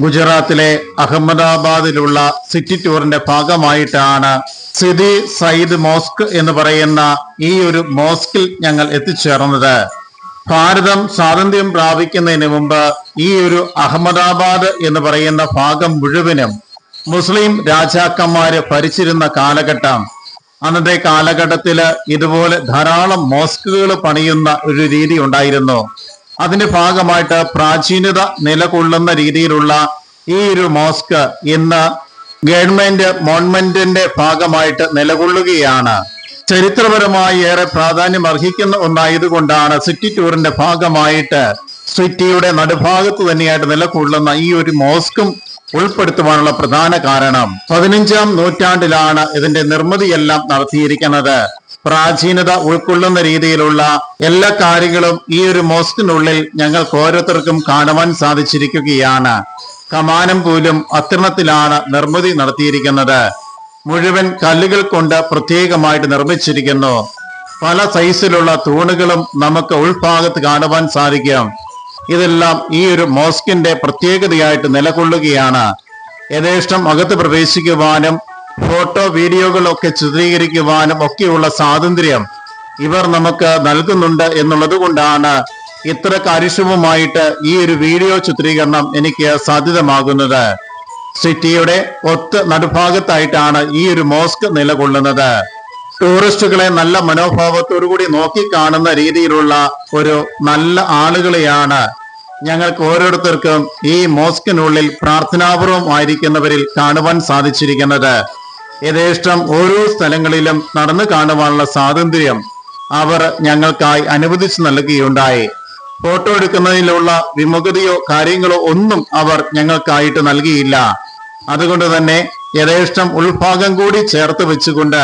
ഗുജറാത്തിലെ അഹമ്മദാബാദിലുള്ള സിറ്റി ടൂറിന്റെ ഭാഗമായിട്ടാണ് സിദി സയ്യിദ് മോസ്ക് എന്ന് പറയുന്ന ഈ ഒരു മോസ്കിൽ ഞങ്ങൾ എത്തിച്ചേർന്നത്. ഭാരതം സ്വാതന്ത്ര്യം പ്രാപിക്കുന്നതിന് മുമ്പ് ഈ ഒരു അഹമ്മദാബാദ് എന്ന് പറയുന്ന ഭാഗം മുഴുവനും മുസ്ലിം രാജാക്കന്മാര് ഭരിച്ചിരുന്ന കാലഘട്ടം. അന്നത്തെ കാലഘട്ടത്തിൽ ഇതുപോലെ ധാരാളം മോസ്കുകൾ പണിയുന്ന ഒരു രീതി ഉണ്ടായിരുന്നു. അതിന്റെ ഭാഗമായിട്ട് പ്രാചീനത നിലകൊള്ളുന്ന രീതിയിലുള്ള ഈ ഒരു മോസ്ക് ഇന്ന് ഗവൺമെന്റ് മോൺമെന്റിന്റെ ഭാഗമായിട്ട് നിലകൊള്ളുകയാണ്. ചരിത്രപരമായി ഏറെ പ്രാധാന്യം അർഹിക്കുന്ന ഒന്നായതുകൊണ്ടാണ് സിറ്റി ടൂറിന്റെ ഭാഗമായിട്ട് സിറ്റിയുടെ നടുഭാഗത്ത് തന്നെയായിട്ട് നിലകൊള്ളുന്ന ഈ ഒരു മോസ്കും ഉൾപ്പെടുത്തുവാനുള്ള പ്രധാന കാരണം. പതിനഞ്ചാം നൂറ്റാണ്ടിലാണ് ഇതിന്റെ നിർമ്മിതിയെല്ലാം നടത്തിയിരിക്കുന്നത്. പ്രാചീനത ഉൾക്കൊള്ളുന്ന രീതിയിലുള്ള എല്ലാ കാര്യങ്ങളും ഈ ഒരു മോസ്കിനുള്ളിൽ ഞങ്ങൾക്ക് ഓരോരുത്തർക്കും കാണുവാൻ സാധിച്ചിരിക്കുകയാണ്. കമാനം പോലും അത്തരണത്തിലാണ് നിർമ്മിതി നടത്തിയിരിക്കുന്നത്. മുഴുവൻ കല്ലുകൾ കൊണ്ട് പ്രത്യേകമായിട്ട് നിർമ്മിച്ചിരിക്കുന്നു. പല സൈസിലുള്ള തൂണുകളും നമുക്ക് ഉൾഭാഗത്ത് കാണുവാൻ സാധിക്കും. ഇതെല്ലാം ഈ ഒരു മോസ്കിന്റെ പ്രത്യേകതയായിട്ട് നിലകൊള്ളുകയാണ്. യഥേഷ്ടം അകത്ത് പ്രവേശിക്കുവാനും ഫോട്ടോ വീഡിയോകളൊക്കെ ചിത്രീകരിക്കുവാനും ഒക്കെയുള്ള സ്വാതന്ത്ര്യം ഇവർ നമുക്ക് നൽകുന്നുണ്ട് എന്നുള്ളത് കൊണ്ടാണ് ഇത്ര കാര്യക്ഷമമായിട്ട് ഈ ഒരു വീഡിയോ ചിത്രീകരണം എനിക്ക് സാധ്യതമാകുന്നത്. സിറ്റിയുടെ ഒത്ത് നടുഭാഗത്തായിട്ടാണ് ഈ ഒരു മോസ്ക് നിലകൊള്ളുന്നത്. ടൂറിസ്റ്റുകളെ നല്ല മനോഭാവത്തോടു കൂടി നോക്കി കാണുന്ന രീതിയിലുള്ള ഒരു നല്ല ആളുകളെയാണ് ഞങ്ങൾക്ക് ഓരോരുത്തർക്കും ഈ മോസ്കിനുള്ളിൽ പ്രാർത്ഥനാപൂർവം ആയിരിക്കുന്നവരിൽ കാണുവാൻ സാധിച്ചിരിക്കുന്നത്. യഥേഷ്ടം ഓരോ സ്ഥലങ്ങളിലും നടന്നു കാണുവാനുള്ള സ്വാതന്ത്ര്യം അവർ ഞങ്ങൾക്കായി അനുവദിച്ചു നൽകുകയുണ്ടായി. ഫോട്ടോ എടുക്കുന്നതിലുള്ള വിമുഖതയോ കാര്യങ്ങളോ ഒന്നും അവർ ഞങ്ങൾക്കായിട്ട് നൽകിയില്ല. അതുകൊണ്ട് തന്നെ യഥേഷ്ടം ഉൾഭാഗം കൂടി ചേർത്ത് വെച്ചുകൊണ്ട്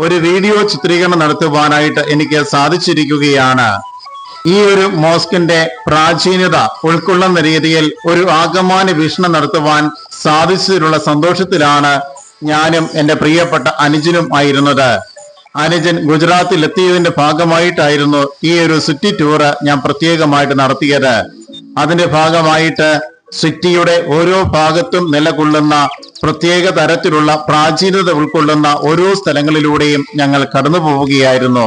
ഒരു വീഡിയോ ചിത്രീകരണം നടത്തുവാനായിട്ട് എനിക്ക് സാധിച്ചിരിക്കുകയാണ്. ഈ ഒരു മോസ്കിന്റെ പ്രാചീനത ഉൾക്കൊള്ളുന്ന രീതിയിൽ ഒരു ആഗമാന വീക്ഷണം നടത്തുവാൻ സാധിച്ചതിലുള്ള സന്തോഷത്തിലാണ് ഞാനും എന്റെ പ്രിയപ്പെട്ട അനുജനും ആയിരുന്നത്. അനുജൻ ഗുജറാത്തിൽ എത്തിയതിന്റെ ഭാഗമായിട്ടായിരുന്നു ഈ ഒരു സിറ്റി ടൂറ് ഞാൻ പ്രത്യേകമായിട്ട് നടത്തിയത്. അതിന്റെ ഭാഗമായിട്ട് സിറ്റിയുടെ ഓരോ ഭാഗത്തും നിലകൊള്ളുന്ന പ്രത്യേക തരത്തിലുള്ള പ്രാചീനത ഉൾക്കൊള്ളുന്ന ഓരോ സ്ഥലങ്ങളിലൂടെയും ഞങ്ങൾ കടന്നു പോവുകയായിരുന്നു